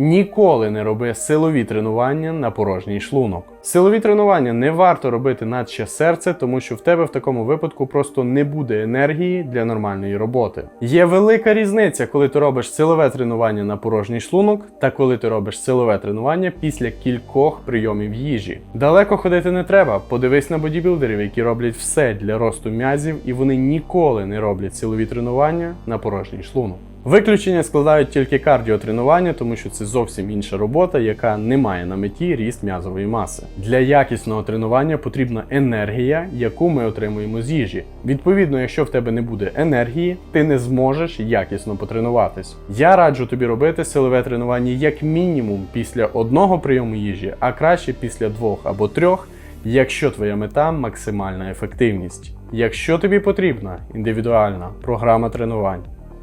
Ніколи не роби силові тренування на порожній шлунок. Силові тренування не варто робити наче серце, тому що в тебе в такому випадку просто не буде енергії для нормальної роботи. Є велика різниця, коли ти робиш силове тренування на порожній шлунок та коли ти робиш силове тренування після кількох прийомів їжі. Далеко ходити не треба. Подивись на бодібілдерів, які роблять все для росту м'язів, і вони ніколи не роблять силові тренування на порожній шлунок. Виключення складають тільки кардіотренування, тому що це зовсім інша робота, яка не має на меті ріст м'язової маси. Для якісного тренування потрібна енергія, яку ми отримуємо з їжі. Відповідно, якщо в тебе не буде енергії, ти не зможеш якісно потренуватись. Я раджу тобі робити силове тренування як мінімум після одного прийому їжі, а краще після двох або трьох, якщо твоя мета максимальна ефективність. Якщо тобі потрібна індивідуальна програма тренувань